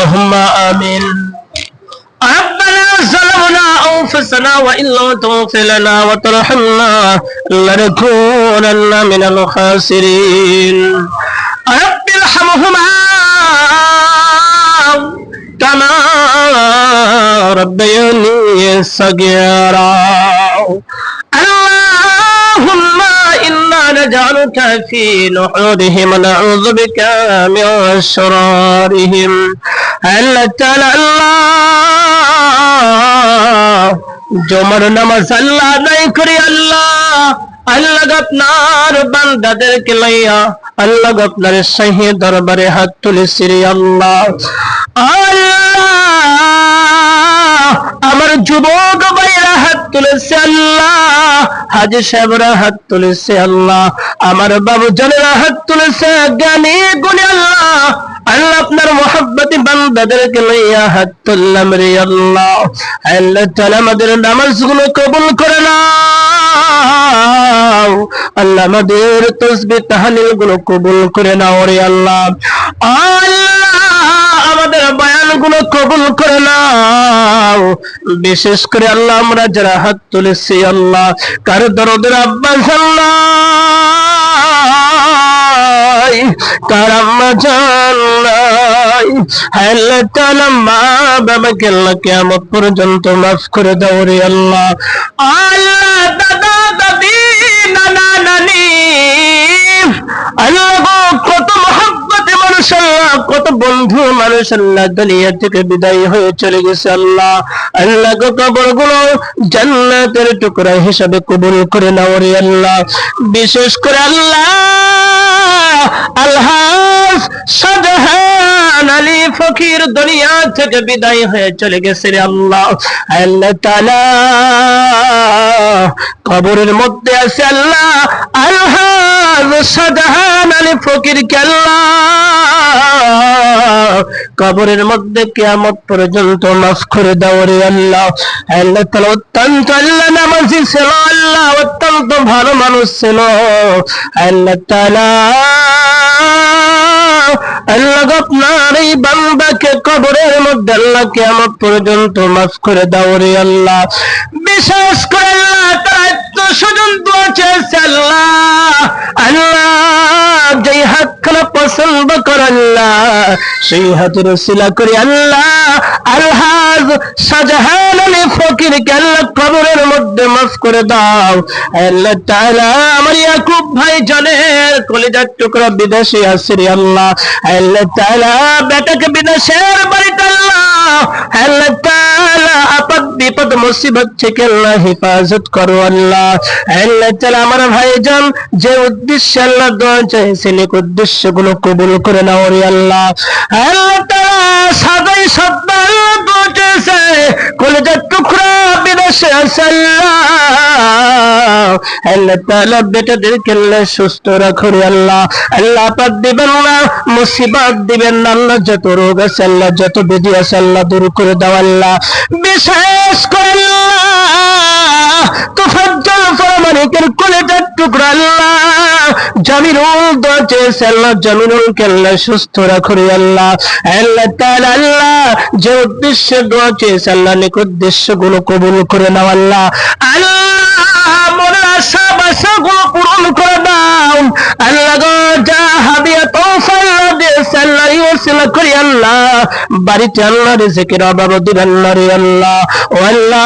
اللهم آمين. ربنا ظلمنا أنفسنا وإن لم تغفر لنا وترحمنا لنكونن من الخاسرين. رب ارحمهما كما ربياني صغيرا. اللهم إنا نجعلك في نحورهم ونعوذ بك من شرارهم. আল্লাহ তাআলা আল্লাহ। জমার নামাজ আল্লাহ আদায় করি আল্লাহ। আল্লাহ আপনার বান্দাদেরকে লইয়া, আল্লাহ আপনার শাহী দরবারে হাত তুলেছি রে আল্লাহ। আল্লাহ, আমার যুবক ভাইরা হাত তুলেছে আল্লাহ। হাজি সাহেবরা হাত তুলেছে আল্লাহ। আমার বাবু জনেরা হাত তুলেছে, জ্ঞানী গুণী আল্লাহ। বান্দাদেরকে কবুল করে নাও। আল্লাহ আমাদেরগুলো কবুল করে নাও। রে আল্লাহ আল্লাহ আমাদের বয়ানগুলো কবুল করে নাও। বিশেষ করে আল্লাহ আমরা যারা হাত তুলেছি আল্লাহ, কার দরদের আব্বাস আল্লাহ। কার আম্মা জানাই আল্লাহ তাআলা মা পর্যন্ত মাফ করে দাও রে আল্লাহ। আল্লাহ দাদা বন্ধু মানুষ আল্লাহ দুনিয়া থেকে বিদায় হয়ে চলে গেছে আল্লাহ। আল্লাহ কবরগুলো জান্নাতের টুকরা হিসাবে কবুল করে নাও রে আল্লাহ। বিশেষ করে আল্লাহ আল্লাহ শাহজাহান আলী ফকির দুনিয়া থেকে বিদায় হয়ে চলে গেছে রে আল্লাহ। আল্লাহ তাআলা কবরের মধ্যে আছে আল্লাহ আল্লাহ শাহজাহান আলী ফকির কে আল্লাহ। কবরের মধ্যে কিয়ামত পর্যন্ত মাফ করে দাও রে আল্লাহ। আল্লাহ অত্যন্ত আল্লাহ নামাজি ছিল, আল্লাহ অত্যন্ত ভালো মানুষ ছিল। আল্লাহ তাআলা আল্লাহ আপনার এই বান্দাকে কবরের মধ্যে আল্লাহ কিয়ামত পর্যন্ত মাফ করে আল্লাহ। বিশেষ করে আল্লাহ, তার আত্মস্বজন দোয়া চেয়েছে আল্লাহ। আল্লাহ, যেই হাতখানা পছন্দ করে আল্লাহ, সেই আল্লাহ। আল্লাহ কবরের মধ্যে মাফ করে দাও। আল্লাহ আমার ইয়াকুব ভাই কলিজার টুকরা বিদেশে আল্লাহ। আল্লাহ বেটাকে বিদেশের বাড়িতে আল্লাহ। আল্লাহ আপদ বিপদ মুসিবত থেকে আল্লাহ হেফাজত করো আল্লাহ। আল্লাহ তাআলা আমার ভাইজান, যে উদ্দেশ্যে আল্লাহ দোয়া চাইছেন এই উদ্দেশ্যগুলো কবুল করে নাও। টুকরা দিবেন যত রোগ আছে আল্লাহ, যত বেদি আছে আল্লাহ দূর করে দাও আল্লাহ। বিশেষ করে আল্লাহ, তোফাজ্জল ফরমানিকের কলেজার টুকরা আল্লাহ। জামিনুল দোয়া চেয়েছে আল্লাহ জামিনুলকে আল্লাহ। সুস্থ রাখো রে আল্লাহ আল্লাহ তাআলা, আল্লাহ, যে উদ্দেশ্যে দোয়া চেয়েছে, আল্লাহ নিক উদ্দেশ্যগুলো কবুল করে নাও আল্লাহ। আল্লাহ, মনের আশা বাসা গুলো পূরণ করে দাও। আল্লাহ গো, যা হাদিয়া তৌফা করি আল্লাহ। বাড়িতে আল্লাহ রিজিকের অভাব দিবেন রে আল্লাহ। ও আল্লাহ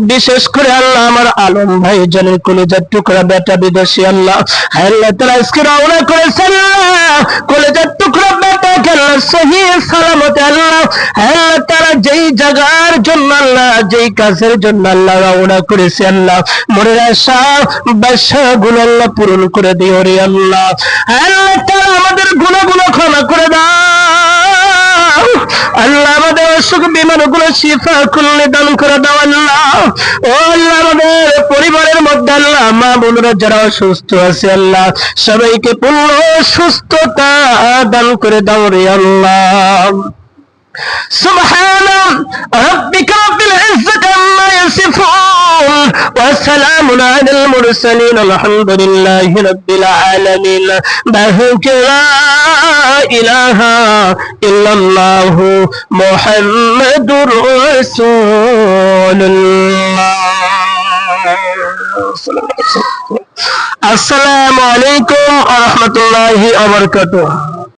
বিশেষ করে আল্লাহ আমার আলম ভাই জনের কলেজার টুকরা, বেটা বিদেশি আল্লাহ। আল্লাহ, তারা আজকে রওনা করেছে আল্লাহ কলেজার টুকরা, বেটা আল্লাহ সহি সালামত আল্লাহ। আল্লাহ, তারা যেই জায়গার জন্য আল্লাহ, যেই কাজের জন্য আল্লাহ রওনা করেছে আল্লাহ। মনের আশা, বাসা গুলো আল্লাহ পূরণ করে দিও রে আল্লাহ। আল্লাহ, তারা আমাদের গুণাগুলো ক্ষমা করে দাও। আল্লাহ আমাদের অসুখ বিমানগুলো শিফা খুললে দান করে দাও আল্লাহ। ও আল্লাহ আমাদের পরিবারের মধ্যে আল্লাহ, মা বোনরা যারা অসুস্থ আছে আল্লাহ, সবাইকে পূর্ণ সুস্থতা দান করে দাও রে আল্লাহ। سبحان ربك رب العزة عما يصفون وسلام على المرسلين الحمد لله رب العالمين بهك لا إله إلا الله محمد رسول الله. السلام عليكم ورحمة الله وبركاته.